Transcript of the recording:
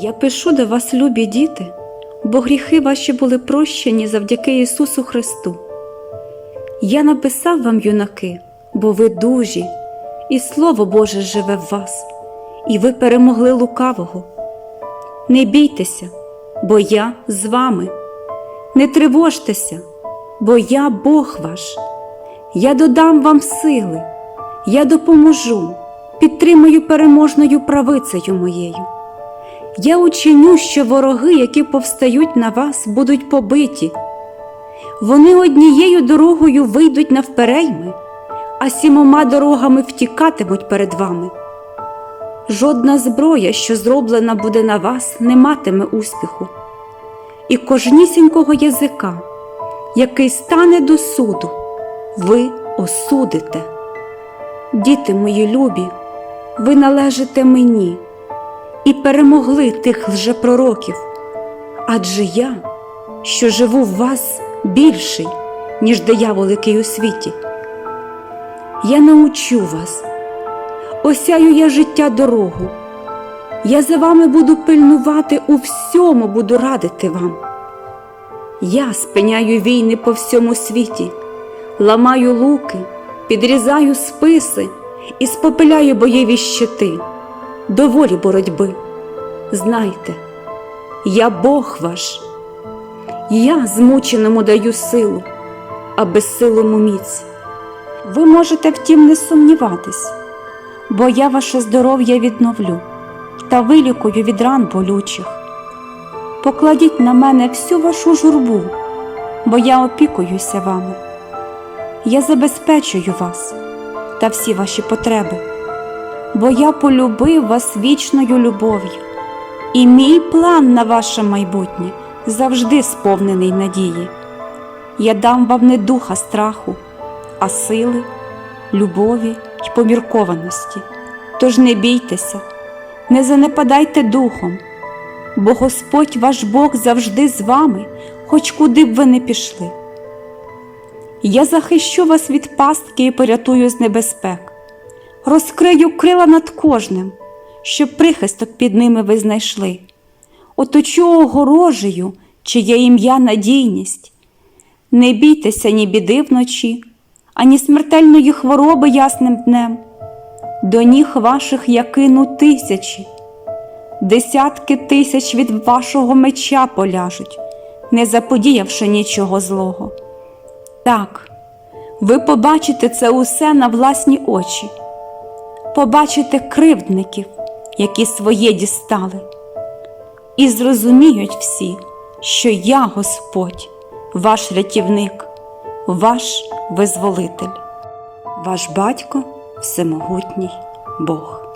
Я пишу до вас, любі діти, бо гріхи ваші були прощені завдяки Ісусу Христу. Я написав вам, юнаки, бо ви дужі, і Слово Боже живе в вас, і ви перемогли лукавого. Не бійтеся, бо я з вами. Не тривожтеся, бо я Бог ваш. Я додам вам сили, я допоможу, підтримаю переможною правицею моєю. Я учиню, що вороги, які повстають на вас, будуть побиті. Вони однією дорогою вийдуть навперейми, а сімома дорогами втікатимуть перед вами. Жодна зброя, що зроблена буде на вас, не матиме успіху, і кожнісінького язика, який стане до суду, ви осудите. Діти мої любі, ви належите мені і перемогли тих лжепророків, адже я, що живу в вас, більший, ніж диявол, який у світі. Я научу вас, осяю я життя дорогу. Я за вами буду пильнувати, у всьому буду радити вам. Я спиняю війни по всьому світі, ламаю луки, підрізаю списи і спопиляю боєві щити, доволі боротьби. Знайте, я Бог ваш, я змученому даю силу, а безсилому міць. Ви можете втім не сумніватись, бо я ваше здоров'я відновлю та вилікую від ран болючих. Покладіть на мене всю вашу журбу, бо я опікуюся вами. Я забезпечую вас та всі ваші потреби, бо я полюбив вас вічною любов'ю, і мій план на ваше майбутнє завжди сповнений надії. Я дам вам не духа страху, а сили, любові й поміркованості. Тож не бійтеся, не занепадайте духом, бо Господь ваш Бог завжди з вами, хоч куди б ви не пішли. Я захищу вас від пастки і порятую з небезпек, розкрию крила над кожним, щоб прихисток під ними ви знайшли, оточу огорожею, чиє ім'я надійність. Не бійтеся ні біди вночі, ані смертельної хвороби ясним днем. До ніг ваших я кину тисячі, десятки тисяч від вашого меча поляжуть, не заподіявши нічого злого. Так, ви побачите це усе на власні очі, побачите кривдників, які своє дістали, і зрозуміють всі, що я Господь, ваш рятівник, ваш визволитель, ваш батько всемогутній Бог.